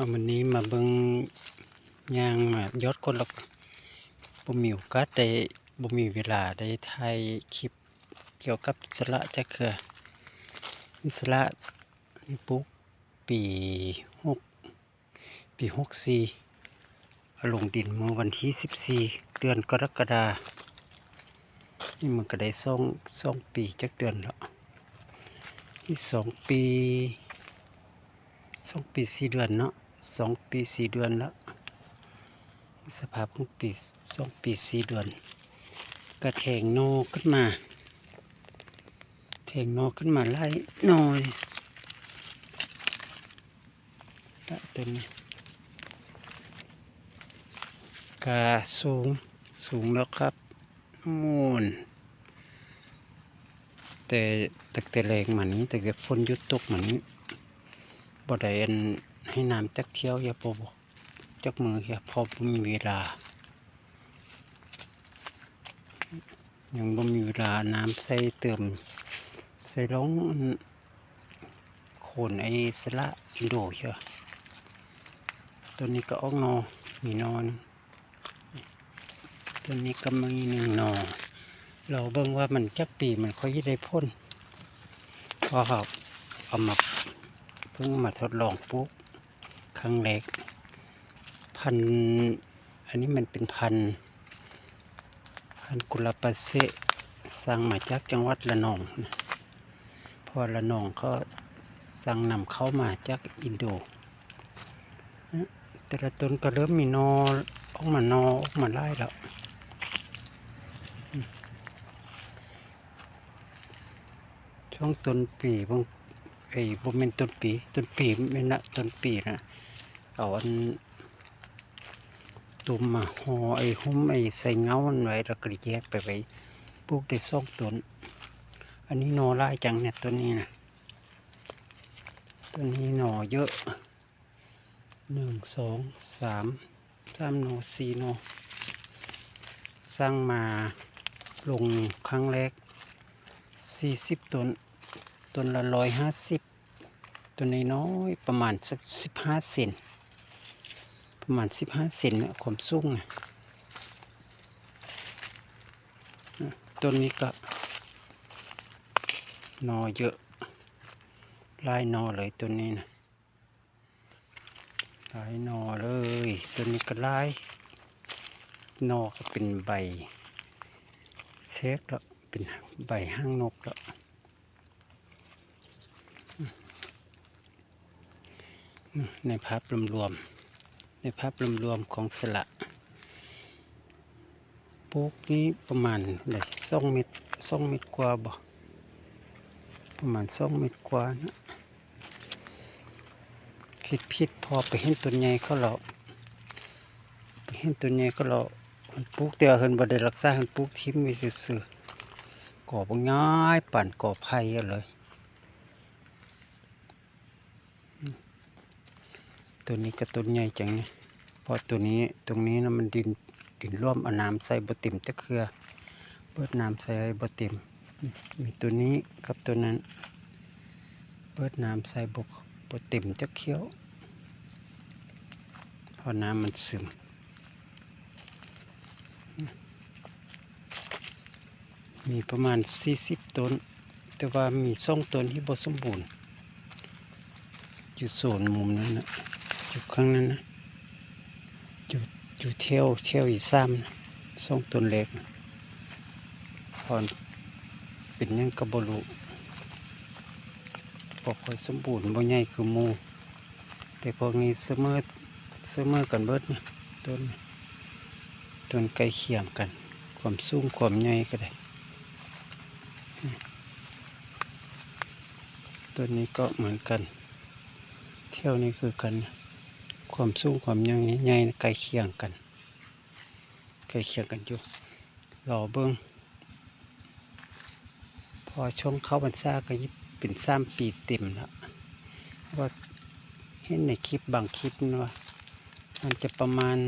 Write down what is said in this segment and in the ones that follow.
เอาวันนี้มาเบิ่งย่างมายอดคนละบ่มีโอกาสได้บ่มีเวลาได้ถ่ายคลิปเกี่ยวกับอิสระจักเทื่ออิสระนี่ปลูกปี6ปี64เอาลงดินเมื่อวันที่14เดือนกรกฎานี่มันก็ได้สองสองปีจักเดือนแล้วนี่สองปีสองปีสี่เดือนเนาะ สองปีสี่เดือนแล้วสภาพของปีสองปีสี่เดือน กระแทงโนขึ้นมาแทงโนขึ้นมาไล่หน่อยละตัวนี้กาสูงสูงแล้วครับมูนแต่ตั้งแต่แรงมานี้แต่กิดฝนยุดตกมานี้บ่ได้อัน ให้น้ำจักเที่ยวอย่าพอบจักมืออย่าพอบ่มีเวลา ยังบ่มีเวลาน้ำใส่เติม ใส่ลงอันโคนไอ้สละอินโดเชียวตัวนี้ก็ออกนอมีนอนตัวนี้ก็มีหนึ่งนอเราเบิ่งว่ามันจักปีมันค่อยได้พ่นพอครับเอามาเพิ่งมาทดลองปลูก ครั้งแรกพันอันนี้มันเป็นพันพันกุลาปาเซสั่งมาจากจังหวัดระนองนะพอระนองก็สั่งนำเข้ามาจากอินโดนะแต่ละต้นก็เริ่มมีนอออกมานอออกมาไล่แล้วช่วงต้นปีบงไอ้บ่แม่นต้นปีต้นปีแม่นนะต้นปีนะ เอาอันตุ่มมาห่อไอ้หุ้มไอ้ใส่เงามันไว้แล้วก็แยกไปไว้ปลูกได้สองต้นอันนี้หนอหลายจังเนี่ยต้นนี้นะต้นนี้หนอเยอะหนึ่งสองสามสามหนอสี่หนอสร้างมาลงครั้งแรกสี่สิบต้นต้นละร้อยห้าสิบต้นน้อยๆประมาณสักสิบห้าเซน ประมาณสิบห้าเซนนะความสูงนะต้นนี้ก็นอเยอะลายนอเลยต้นนี้นะลายนอเลยต้นนี้ก็ลายนอก็เป็นใบเช็คแล้วเป็นใบห้างนกแล้วในภาพรวมๆ ในภาพรวมๆของสละปลูกนี้ประมาณเลยสองเมตรสองเมตรกว่าบ่ประมาณสองเมตรกว่านะคิดผิดพอไปเห็นต้นใหญ่เขาเราไปเห็นต้นใหญ่เขาเรามันปลูกแต่ว่าเพิ่นบ่ได้รักษาเพิ่นปลูกทิ้งไว้ซื่อๆก่อบง่ายปั่นก่อไผ่เลยอืม ตัวนี้ก็ต้นใหญ่จังเนี่ยเพราะตัวนี้ตรงนี้นะมันดินดินร่วมเอาน้ำใส่บะติ่มจะเครือเปิดน้ำใส่บะติ่มมีตัวนี้กับตัวนั้น เปิดน้ำใส่บกบะติ่มจะเคี้ยวเพราะน้ำมันซึมมีประมาณ 40 ต้น แต่ว่ามีสองต้นที่บ่สมบูรณ์ อยู่โซนมุมนั้นนะ อยู่ข้างนั้นนะอยู่อยู่เที่ยวเที่ยวอีกซ้ำนะสองต้นเล็กนะพอนเป็นยังกระบรูบ่ค่อยสมบูรณ์บ่ใหญ่คือมูแต่พวกนี้เสมอเสมอกันเบิดนะต้นต้นใกล้เคียงกัน ความสูงความใหญ่ก็ได้ตัวนี้ก็เหมือนกัน เที่ยวนี้คือกัน ความสูงความใหญ่ใหญ่ใกล้เคียงกันใกล้เคียงกันอยู่รอเบิ้งพอช่วงเข้าพรรษาก็ยิบเป็นสามปีเต็มแล้วว่าเห็นในคลิปบางคลิปนะว่ามันจะประมาณ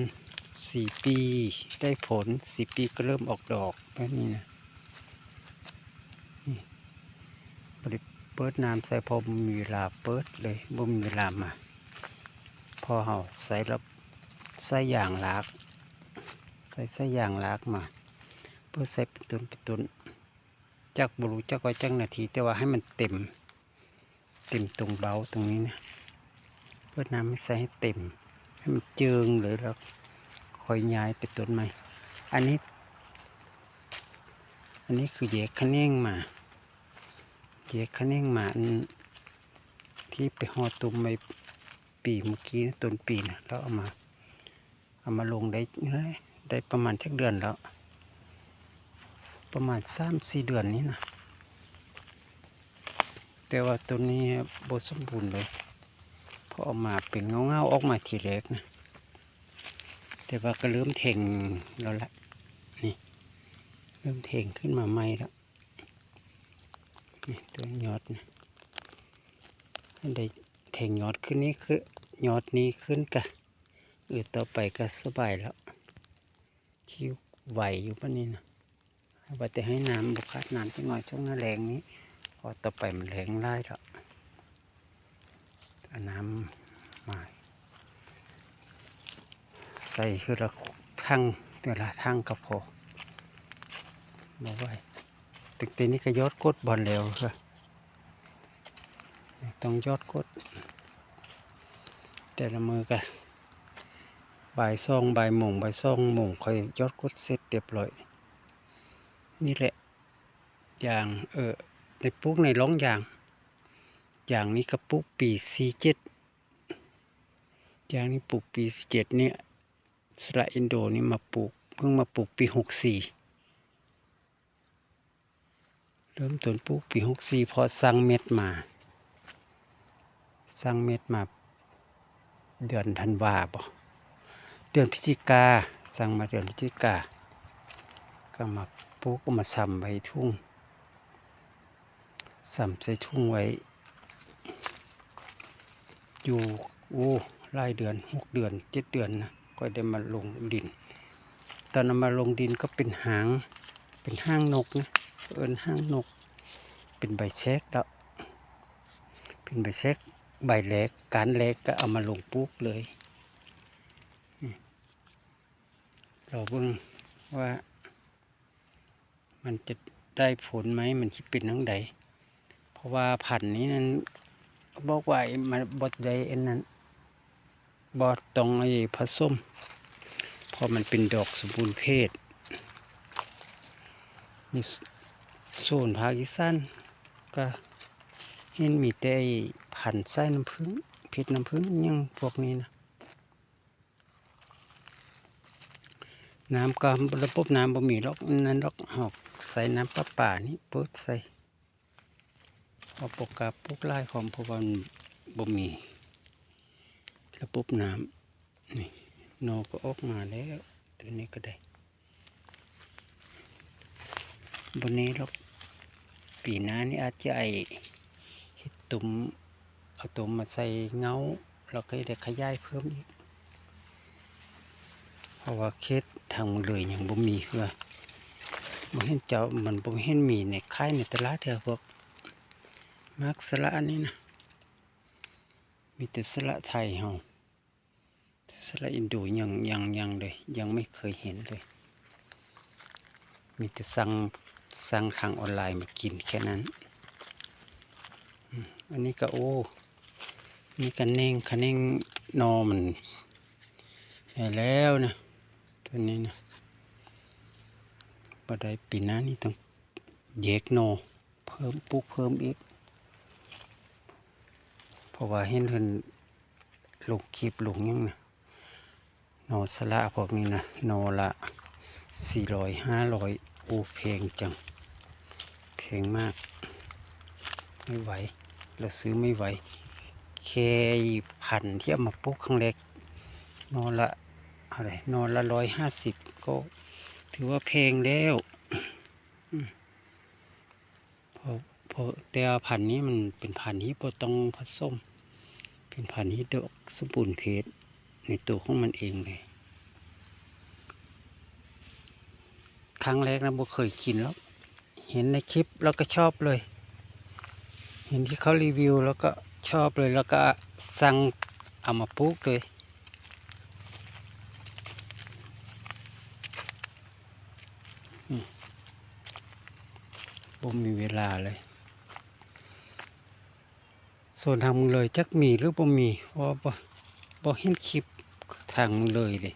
สี่ปีได้ผลสี่ปีก็เริ่มออกดอกแบบนี้นะบริเปิดน้ำใส่พอมีเวลาเปิดเลยบ่มีเวลามา พออเฮาใส่ระใส่ยางลาก ใส่ใส่ยางลากมา เพื่อใส่เป็นตุนเป็นตุนจักบรูจักว่าจักนาที แต่ว่าให้มันเต็ม เต็มตรงเบาตรงนี้นะเพื่อน้ำไม่ใส่ให้เต็ม ให้มันเจิงเลยแล้วคอยย้ายไปต้นใหม่ อันนี้ อันนี้คือแยกคะแนงมาแยกคะแนงมาอันที่ไปห่อตุ่มไป ปีเมื่อกี้ต้นปีนะแล้วเอามา เอามาลงได้ได้ประมาณสักเดือนแล้ว ประมาณสามสี่เดือนนี้นะแต่ว่าต้นนี้บสมบูรณ์เลยพอออกมาเป็นเงาเงาออกมาทีแรกนะแต่ว่าก็เริ่มเท่งแล้วละนี่เริ่มเท่งขึ้นมาใหม่แล้วนี่ตัวยอดนะอันใดเท่งยอดขึ้นนี้คือ ยอดนี้ขึ้นกะเออต่อไปก็สบายแล้วคิวไหวอยู่ปะนี่นะว่าแต่ให้น้ำบุคาดน้ำจังหน่อยช่วงหน้าแรงนี้ พอต่อไปมันแรงไล่แล้วน้ำมาใส่คือละทั้งแต่ละทั้งก็พอบอกไว้ตึกตีนี้ก็ยอดกดบอลแล้วค่ะต้องยอดกด แต่ละมือก็บ่ายซองบ่ายมงบ่ายซองมงค่อยยอดกดเสร็จเรียบร้อย นี่แหละอย่างเออในปลูกในร้องอย่าง อย่างนี้ก็ปลูกปีสี่เจ็ดอย่างนี้ปลูกปีสี่เจ็ดเนี่ยสระอินโดนี่มาปลูกเพิ่งมาปลูกปีหกสี่เริ่มต้นปลูกปีหกสี่พอสั่งเม็ดมา สั่งเม็ดมา เดือนธันวาบ่เดือนพฤศจิกาสั่งมาเดือนพฤศจิกาก็มาปลูกก็มาซ้ำไว้ทุ่งซ้ำใส่ทุ่งไว้ อยู่โอ้หลายเดือนหกเดือนเจ็ดเดือนนะก็ได้มาลงดิน ตอนนมาลงดินก็เป็นหาง เป็นห้างนกนะเอินห้างนก เป็นใบแซกแล้วเป็นใบแซก ใบแหลกการแหลกก็เอามาลงปลูกเลยเราเบิ่งว่า มันจะได้ผลไหมมันคิดเป็นทั้งใดเพราะว่าพันนี้นั้นบอกว่ามันบดใดอันนั้นบอดตรงไอ้ผสมเพอมันเป็นดอกสมบูรณ์เพศนี่โซนภาคอีสานก็ เห็นมีแต่ไอ้พันไส้น้ำผึ้งเพชรน้ำผึ้งยังพวกนี้นะน้ำก็ระบบน้ำบ่มีหรอกนั่นหรอกหอกใส่น้ำประป่านี่เปิดใส่เอาปกกาปกไล่ของพว่ามันบ่มีระบบน้ำนี่นอก็ออกมาแล้วตัวนี้ก็ได้บนนี้หรอกปีหน้านี่อาจจะไอ ตุ่มเอาตุ่มมาใส่เงาเราก็ได้ขยายเพิ่มอีก เพราะว่าเคสทางเลยอยังบ่มีคือบ่เห็นเจ้ามันบ่เห็นมีในค่ายในตลาดเถอะพวกมักสละนนี้นะมีแต่สละไทยเฮาสละอินโดยังยังยังเลยยังไม่เคยเห็นเลย มีแต่สั่งสั่งทางออนไลน์มากินแค่นั้น อันนี้ก็โอ้นี่กันเน่งคะเน่งนอมันแล้วนะตัวนี้นะปได้ปีหน้านี่ต้องแยกนอเพิ่มปลูกเพิ่มอีก เพราะว่าเห็นเพิ่นลงคลิปลงยังนะนอสละพวกนี้นะนอละสี่ร้อยห้าร้อยโอ้แพงจังแพงมาก ไม่ไหว เราซื้อไม่ไหวเคพันที่เอามาปลูกครั้งแรกนอนละอะไรนอนละร้อยห้าสิบก็ถือว่าแพงแล้วเพราะเพราะแต่ว่าพันนี้มันเป็นพันที่บ่ต้องผสมเป็นพันธุ์ที่ดอกสมบูรณ์เพศในตัวของมันเองเลย ครั้งแรกนะบ่เคยกินแล้ว เห็นในคลิปแล้วก็ชอบเลย เห็นที่เขารีวิวแล้วก็ชอบเลยแล้วก็สั่งเอามาปลูกเลย บ่มีเวลาเลย ส่วนทางมึงเลยจักมีหรือบ่มีเพราะบ่บ่เห็นคลิปทางมึงเลยเลย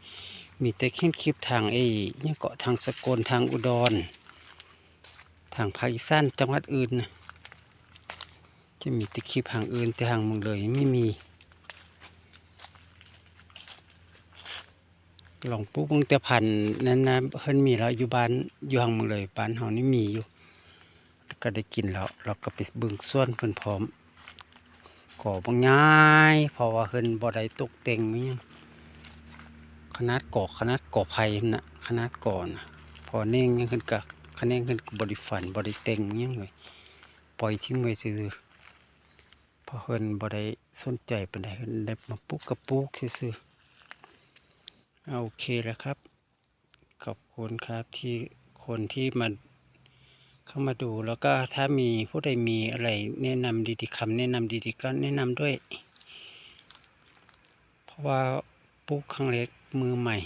มีแต่เห็นคลิปทางไอ้เนี่ยเกาะทางสกลทางอุดร ทางภาคอีสานจังหวัดอื่นนะ จะมีต่คลิปทางอื่นแต่ทางมึงเลยไม่มี ลองปลูกเบิ่งแต่พันนั้นนะเพิ่นมีแล้วอยู่บ้านอยู่ทางมึงเลยบ้านเฮานี่มีอยู่ก็ได้กินแล้วเราก็ไปเบิ่งส่วนเพิ่นพร้อมก่อบางง่ายเพราะว่าเพิ่นบ่ได้ตกแต่งอิหยังขนาดก่อขนาดก่อไผ่นั่นน่ะขนาดก่อนะพอเน่งยังขึ้นก็คะแนนขึ้นบ่ได้ฝันบ่ได้แต่งยังเลยปล่อยทิ้งไว้ซื่อ พราะเพิ่นบ่ได้สนใจปานใดเพิ่นได้มาปลูกก็ปลูกซื่อๆเอาโอเคแล้วครับ ขอบคุณครับที่คนที่มาเข้ามาดูแล้วก็ถ้ามีผู้ใดมีอะไรแนะนำดีๆคำแนะนำดีๆก็แนะนำด้วย เพราะว่าปลูกครั้งเล็กมือใหม่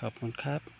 ขอบคุณครับ